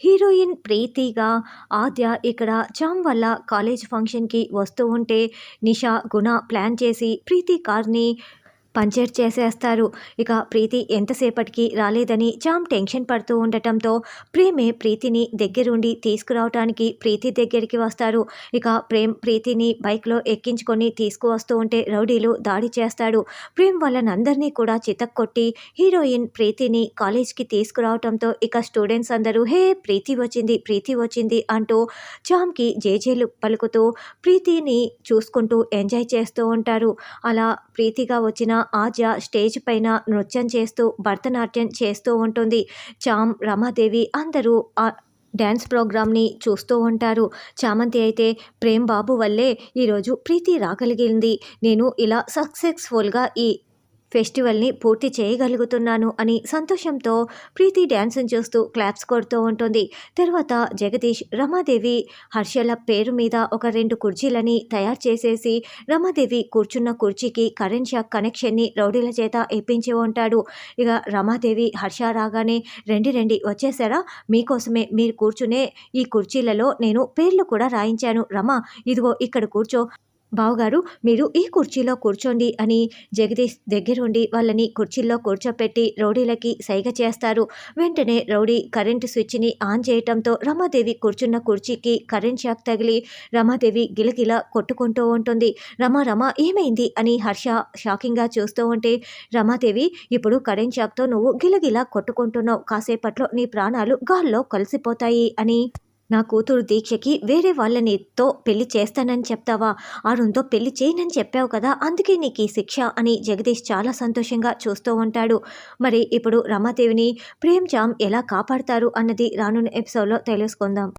Heroine ప్రీతిగా ఆద్య ఇక్కడ చామ్ వల్ల కాలేజ్ ఫంక్షన్కి వస్తూ ఉంటే నిషా గుణ ప్లాన్ చేసి ప్రీతి కార్ని పంచర్ చేసేస్తారు. ఇక ప్రీతి ఎంతసేపటికి రాలేదని చామ్ టెన్షన్ పడుతూ ఉండటంతో ప్రేమే ప్రీతిని దగ్గరుండి తీసుకురావటానికి ప్రీతి దగ్గరికి వస్తారు. ఇక ప్రేమ్ ప్రీతిని బైక్లో ఎక్కించుకొని తీసుకువస్తూ ఉంటే రౌడీలు దాడి చేస్తాడు. ప్రేమ్ వాళ్ళనందరినీ కూడా చితక్కొట్టి హీరోయిన్ ప్రీతిని కాలేజ్కి తీసుకురావటంతో ఇక స్టూడెంట్స్ అందరూ హే ప్రీతి వచ్చింది ప్రీతి వచ్చింది అంటూ చామ్కి జేజేలు పలుకుతూ ప్రీతిని చూసుకుంటూ ఎంజాయ్ చేస్తూ ఉంటారు. అలా ప్రీతిగా వచ్చిన ఆద్య స్టేజ్ పైన నృత్యం చేస్తూ భరతనాట్యం చేస్తూ ఉంటుంది. చామ్ రమాదేవి అందరూ ఆ డ్యాన్స్ ప్రోగ్రామ్ని చూస్తూ ఉంటారు. చామంతి అయితే ప్రేమ్ బాబు వల్లే ఈరోజు ప్రీతి రాగలిగింది. నేను ఇలా సక్సెస్ఫుల్గా ఈ ఫెస్టివల్ని పూర్తి చేయగలుగుతున్నాను అని సంతోషంతో ప్రీతి డ్యాన్స్ని చూస్తూ క్లాప్స్ కొడుతూ ఉంటుంది. తర్వాత జగదీష్ రమాదేవి హర్షల పేరు మీద ఒక రెండు కుర్చీలని తయారు చేసేసి రమాదేవి కూర్చున్న కుర్చీకి కరెంట్ షాక్ కనెక్షన్ని రౌడీల చేత ఇప్పించి ఉంటాడు. ఇక రమాదేవి హర్ష రాగానే రెండి రెండి వచ్చేసారా? మీకోసమే మీరు కూర్చునే ఈ కుర్చీలలో నేను పేర్లు కూడా రాయించాను. రమా ఇదిగో ఇక్కడ కూర్చో. బావగారు మీరు ఈ కుర్చీలో కూర్చోండి అని జగదీష్ దగ్గరుండి వాళ్ళని కుర్చీల్లో కూర్చోపెట్టి రౌడీలకి సైగ చేస్తారు. వెంటనే రౌడీ కరెంటు స్విచ్ని ఆన్ చేయటంతో రమాదేవి కూర్చున్న కుర్చీకి కరెంట్ షాక్ తగిలి రమాదేవి గిలగిల కొట్టుకుంటూ ఉంటుంది. రమా రమా ఏమైంది? అని హర్ష షాకింగ్గా చూస్తూ ఉంటే రమాదేవి ఇప్పుడు కరెంట్ షాక్తో నువ్వు గిలగిలా కొట్టుకుంటున్నావు. కాసేపట్లో నీ ప్రాణాలు గాల్లో కలిసిపోతాయి అని నా కూతురు దీక్షకి వేరే వాళ్ళనితో పెళ్ళి చేస్తానని చెప్తావా? అరుణ్తో పెళ్ళి చేయనని చెప్పావు కదా అందుకే నీకు ఈ శిక్ష అని జగదీష్ చాలా సంతోషంగా చూస్తూ ఉంటాడు. మరి ఇప్పుడు రమాదేవిని ప్రేమ్ జామ్ ఎలా కాపాడతారు అన్నది రానున్న ఎపిసోడ్లో తెలుసుకుందాం.